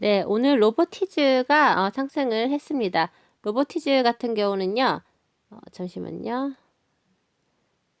네, 오늘 로보티즈가 어, 상승을 했습니다. 로보티즈 같은 경우는요, 어, 잠시만요.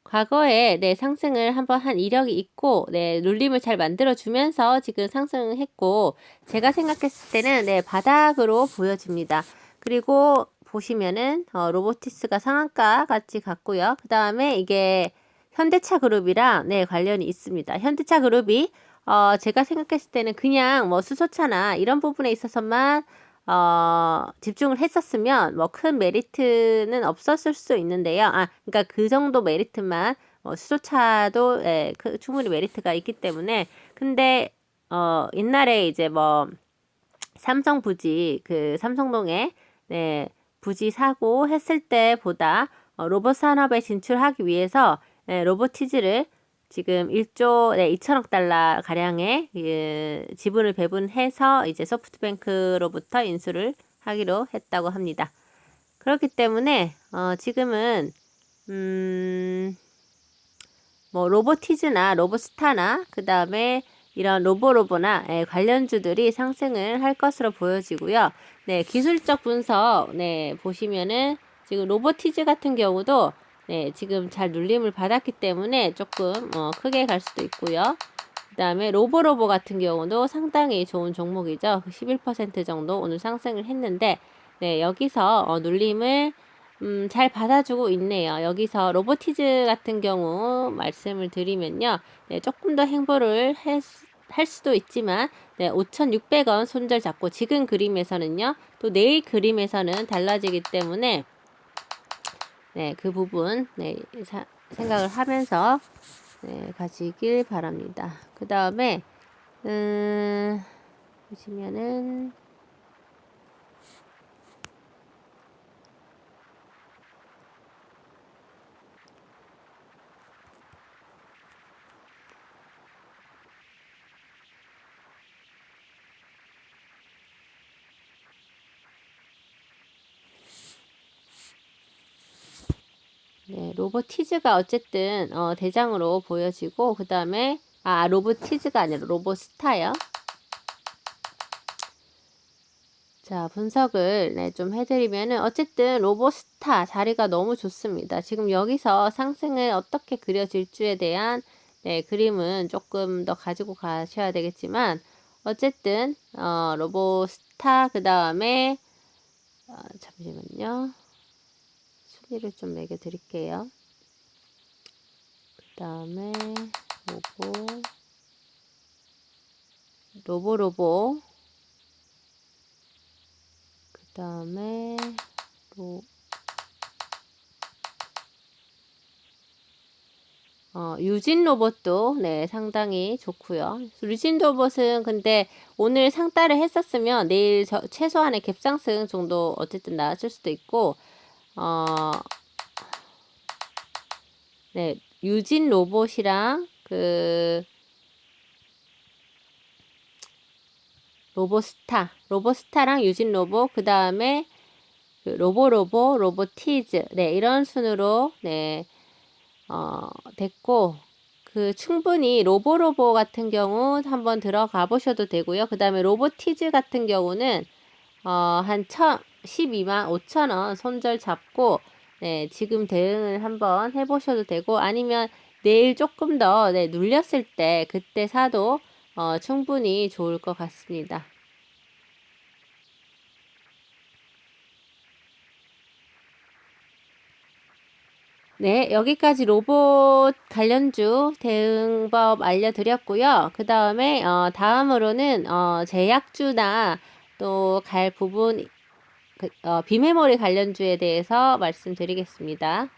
과거에 네, 상승을 한번 한 이력이 있고, 네, 룰림을 잘 만들어 주면서 지금 상승했고, 제가 생각했을 때는 네, 바닥으로 보여집니다. 그리고 보시면은 어, 로보티스가 상한가 같이 갔고요. 그 다음에 이게 현대차 그룹이랑 네, 관련이 있습니다. 현대차 그룹이 어, 제가 생각했을 때는 그냥 뭐 수소차나 이런 부분에 있어서만 어, 집중을 했었으면 뭐 큰 메리트는 없었을 수 있는데요. 아, 그러니까 그 정도 메리트만 어, 수소차도 예, 그, 충분히 메리트가 있기 때문에 근데 어, 옛날에 이제 뭐 삼성 부지 그 삼성동에 네, 부지 사고 했을 때보다 어, 로봇 산업에 진출하기 위해서 네, 로보티즈를 지금 1조 네, 2천억 달러 가량의 예, 지분을 배분해서 이제 소프트뱅크로부터 인수를 하기로 했다고 합니다. 그렇기 때문에 어, 지금은 음, 뭐 로보티즈나 로보스타나 그 다음에 이런 로보로보나 예, 관련주들이 상승을 할 것으로 보여지고요. 네, 기술적 분석 네, 보시면은 지금 로보티즈 같은 경우도 네, 지금 잘 눌림을 받았기 때문에 조금 어, 크게 갈 수도 있고요. 그 다음에 로보로보 같은 경우도 상당히 좋은 종목이죠. 11% 정도 오늘 상승을 했는데 네, 여기서 어, 눌림을 음, 잘 받아주고 있네요. 여기서 로보티즈 같은 경우 말씀을 드리면요. 네, 조금 더 행보를 했, 할 수도 있지만 네, 5,600원 손절 잡고 지금 그림에서는요. 또 내일 그림에서는 달라지기 때문에 네, 그 부분 네, 사, 생각을 하면서 네, 가시길 바랍니다. 그 다음에 음, 보시면은 네, 로보티즈가 어쨌든 어, 대장으로 보여지고 그 다음에 아 로보티즈가 아니라 로보스타요. 자 분석을 네, 좀 해드리면은 어쨌든 로보스타 자리가 너무 좋습니다. 지금 여기서 상승을 어떻게 그려질지에 대한 네, 그림은 조금 더 가지고 가셔야 되겠지만 어쨌든 어, 로보스타 그 다음에 어, 잠시만요. 띠를 좀 매겨 드릴게요. 그 다음에 로보 로보로보 그 다음에 로 어, 유진 로봇도 네, 상당히 좋고요. 유진 로봇은 근데 오늘 상따를 했었으면 내일 저, 최소한의 갭상승 정도 어쨌든 나왔을 수도 있고 어, 네, 유진 로봇이랑 그 로보스타, 로보스타랑 유진 로봇, 그 다음에 그 로보로보, 로보티즈, 네, 이런 순으로, 네, 어, 됐고, 그 충분히 로보로보 같은 경우 한번 들어가 보셔도 되고요. 그 다음에 로보티즈 같은 경우는, 어, 한 천, 12만 5천 원 손절 잡고 네, 지금 대응을 한번 해보셔도 되고 아니면 내일 조금 더 네, 눌렸을 때 그때 사도 어, 충분히 좋을 것 같습니다. 네, 여기까지 로봇 관련주 대응법 알려드렸고요. 그 다음에 어, 다음으로는 어, 제약주나 또 갈 부분 그, 어, 비메모리 관련주에 대해서 말씀드리겠습니다.